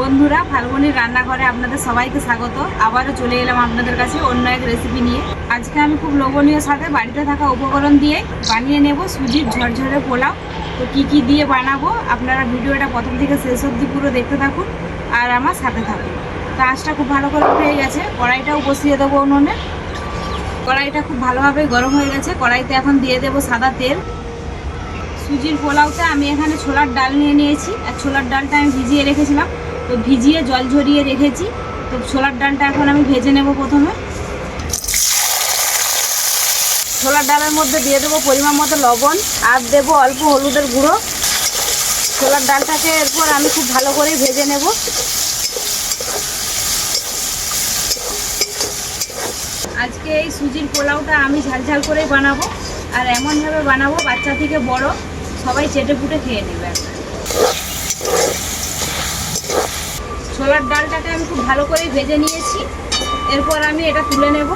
বন্ধুরা, ফাল্গুনির রান্নাঘরে আপনাদের সবাইকে স্বাগত। আবারও চলে এলাম আপনাদের কাছে অন্য এক রেসিপি নিয়ে। আজকে আমি খুব লোভনীয় সাথে বাড়িতে থাকা উপকরণ দিয়ে বানিয়ে নেব সুজির ঝরঝরে পোলাও। তো কি কি দিয়ে বানাবো, আপনারা ভিডিওটা প্রথম থেকে শেষ অবধি পুরো দেখতে থাকুন আর আমার সাথে থাকুন। তো আঁচটা খুব ভালো করে হয়ে গেছে, কড়াইটাও বসিয়ে দেবো উনুনে। কড়াইটা খুব ভালোভাবে গরম হয়ে গেছে, কড়াইতে এখন দিয়ে দেবো সাদা তেল। সুজির পোলাওতে আমি এখানে ছোলার ডাল নিয়ে নিয়েছি, আর ছোলার ডালটা আমি ভিজিয়ে রেখেছিলাম। তো ভিজিয়ে জল ঝরিয়ে রেখেছি। তো ছোলার ডালটা এখন আমি ভেজে নেব প্রথমে। ছোলার ডালের মধ্যে দিয়ে দেবো পরিমাণ মতো লবণ আর দেবো অল্প হলুদের গুঁড়ো। ছোলার ডালটাকে এরপর আমি খুব ভালো করে ভেজে নেব। আজকে এই সুজির পোলাওটা আমি ঝালঝাল করেই বানাবো। আর এমনভাবে বানাবো বাচ্চা থেকে বড় সবাই চেটে ফুটে খেয়ে নেবে। ছোলার ডালটাকে আমি খুব ভালো করে ভেজে নিয়েছি। এরপর আমি এটা তুলে নেব।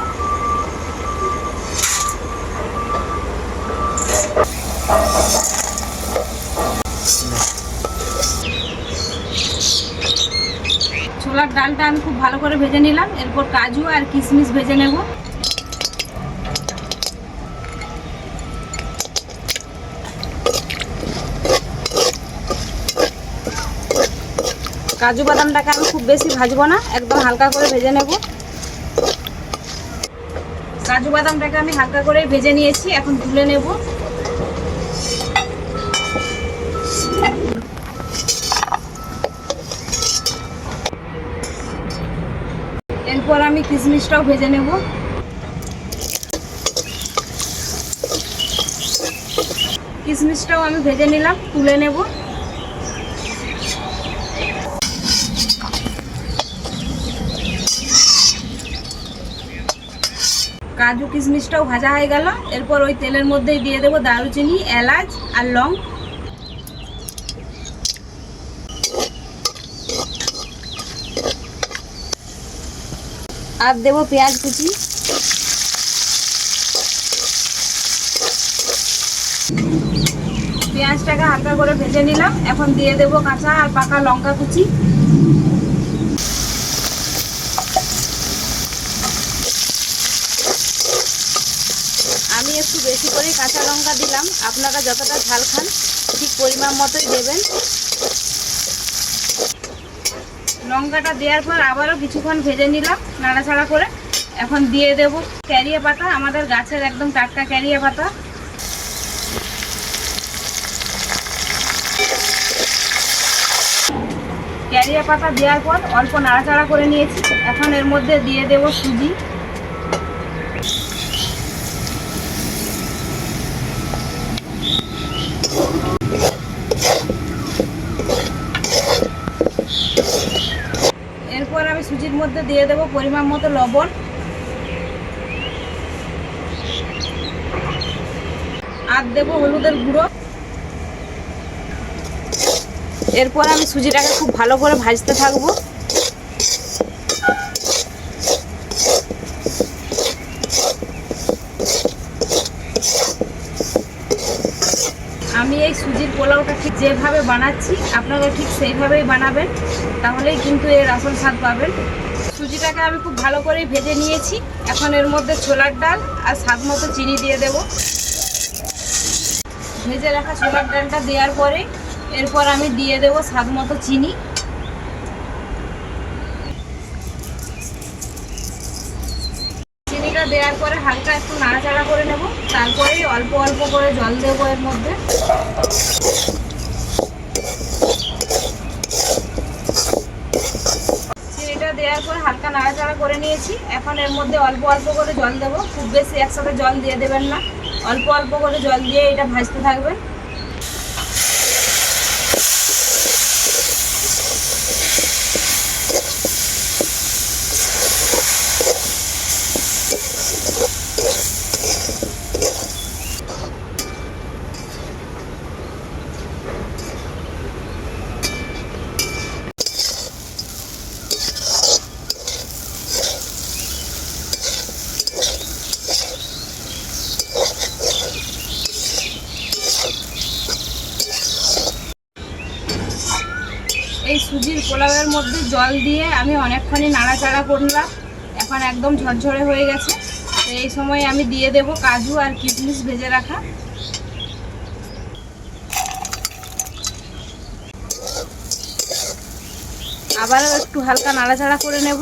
ছোলার ডালটা আমি খুব ভালো করে ভেজে নিলাম। এরপর কাজু আর কিশমিশ ভেজে নেব। কাজু বাদামটাকে আমি খুব বেশি ভাজবো না, একদম হালকা করে ভেজে নেব। কাজু বাদামটাকে আমি হালকা করে ভেজে নিয়েছি, এখন তুলে নেব। এরপর আমি কিশমিশটাও ভেজে নেব। কিশমিশটাও আমি ভেজে নিলাম, তুলে নেব। কাজু কিশমিশটাও ভাজা হয়ে গেল। এরপর ওই তেলের মধ্যেই দিয়ে দেবো দারুচিনি, এলাচ আর লং। আর দেবো পেঁয়াজ কুচি। পেঁয়াজটাকে হালকা করে ভেজে নিলাম। এখন দিয়ে দেবো কাঁচা আর পাকা লঙ্কা কুচি আমি একটু বেশি করে কাঁচা লঙ্কা দিলাম। আপনারা যতটা ঝাল খান, ঠিক পরিমাণ মতোই দেবেন। লঙ্কাটা দেওয়ার পর আবারও কিছুক্ষণ ভেজে নিলাম নাড়াচাড়া করে। এখন দিয়ে দেব ক্যারিয়া পাতা, আমাদের গাছের একদম টাটকা ক্যারিয়া পাতা। ক্যারিয়া পাতা দেওয়ার পর অল্প নাড়াচাড়া করে নিয়েছি। এখন এর মধ্যে দিয়ে দেব সুজি। সুজির মধ্যে দিয়ে দেব পরিমাণ মতো লবণ। আর দেব হলুদের গুঁড়ো। এরপর আমি সুজিটাকে খুব ভালো করে ভাজতে থাকব। আমি এই সুজির পোলাওটা ঠিক যেভাবে বানাচ্ছি, আপনারা ঠিক সেইভাবেই বানাবেন, তাহলেই কিন্তু এর আসল স্বাদ পাবেন। সুজিটাকে আমি খুব ভালো করেই ভেজে নিয়েছি। এখন এর মধ্যে ছোলার ডাল আর স্বাদ মতো চিনি দিয়ে দেব। ভেজে রাখা ছোলার ডালটা দেওয়ার পরে এরপর আমি দিয়ে দেব স্বাদ মতো চিনি। চিনিটা দেওয়ার পরে হালকা একটু নাড়াচাড়া করে নেব। তারপরে অল্প অল্প করে জল দেবো এর মধ্যে। চিনিটা দেওয়ার পরে হালকা নাড়াচাড়া করে নিয়েছি। এখন এর মধ্যে অল্প অল্প করে জল দেবো। খুব বেশি একসাথে জল দিয়ে দেবেন না। অল্প অল্প করে জল দিয়ে এটা ভাজতে থাকবেন। মধ্যে জল দিয়ে আমি অনেকক্ষণই নাড়াচাড়া করলাম। এখন একদম ঝরঝরে হয়ে গেছে। তো এই সময় আমি দিয়ে দেব কাজু আর কিশমিশ ভেজে রাখা। আবারও একটু হালকা নাড়াচাড়া করে নেব।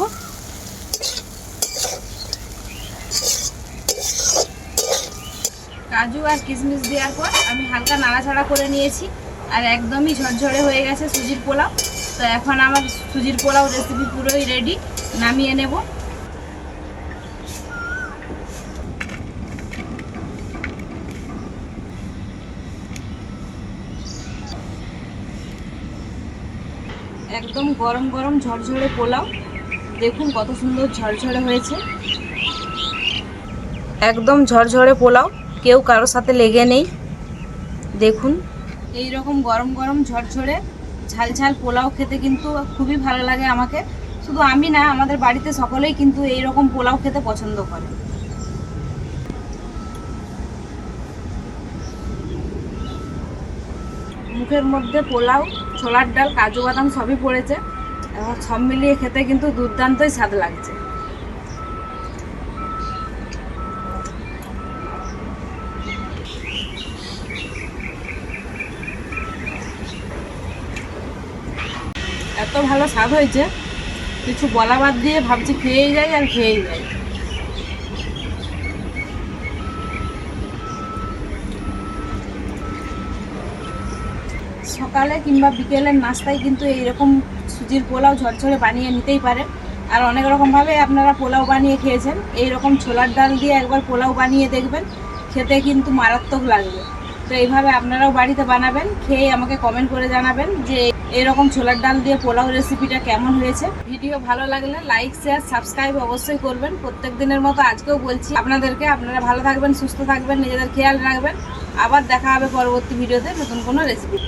কাজু আর কিশমিশ দেওয়ার পর আমি হালকা নাড়াচাড়া করে নিয়েছি। আর একদমই ঝরঝরে হয়ে গেছে সুজির পোলাও। তো এখন আমার সুজির পোলাও রেসিপি পুরোই রেডি নামিয়ে নেব। একদম গরম গরম ঝরঝরে পোলাও, দেখুন কত সুন্দর ঝরঝরে হয়েছে। একদম ঝরঝরে পোলাও, কেউ কারোর সাথে লেগে নেই, দেখুন। এই রকম গরম গরম ঝরঝরে ঝাল ঝাল পোলাও খেতে কিন্তু খুবই ভালো লাগে আমাকে। শুধু আমি না, আমাদের বাড়িতে সকলেই কিন্তু এই রকম পোলাও খেতে পছন্দ করে। মুখের মধ্যে পোলাও, ছোলার ডাল, কাজু বাদাম সবই পড়েছে। সব মিলিয়ে খেতে কিন্তু দুর্দান্তই স্বাদ লাগছে। এত ভালো স্বাদ হয়েছে। কিছু বলা বাদ দিয়ে ভাবছি খেয়েই যাই আর খেয়েই যাই। সকালে কিংবা বিকেলের নাস্তায় কিন্তু এইরকম সুজির পোলাও ঝরঝরে বানিয়ে নিতেই পারে। আর অনেক রকমভাবে আপনারা পোলাও বানিয়ে খেয়েছেন। এই রকম ছোলার ডাল দিয়ে একবার পোলাও বানিয়ে দেখবেন। খেতে কিন্তু মারাত্মক লাগবে। তো এইভাবে আপনারাও বাড়িতে বানাবেন, খেয়ে আমাকে কমেন্ট করে জানাবেন যে এরকম ছোলার ডাল দিয়ে পোলাও রেসিপিটা কেমন হয়েছে। ভিডিও ভালো লাগলে লাইক শেয়ার সাবস্ক্রাইব অবশ্যই করবেন। প্রত্যেক দিনের মতো আজকেও বলছি আপনাদেরকে, আপনারা ভালো থাকবেন, সুস্থ থাকবেন, নিজেদের খেয়াল রাখবেন। আবার দেখা হবে পরবর্তী ভিডিওতে নতুন কোনো রেসিপি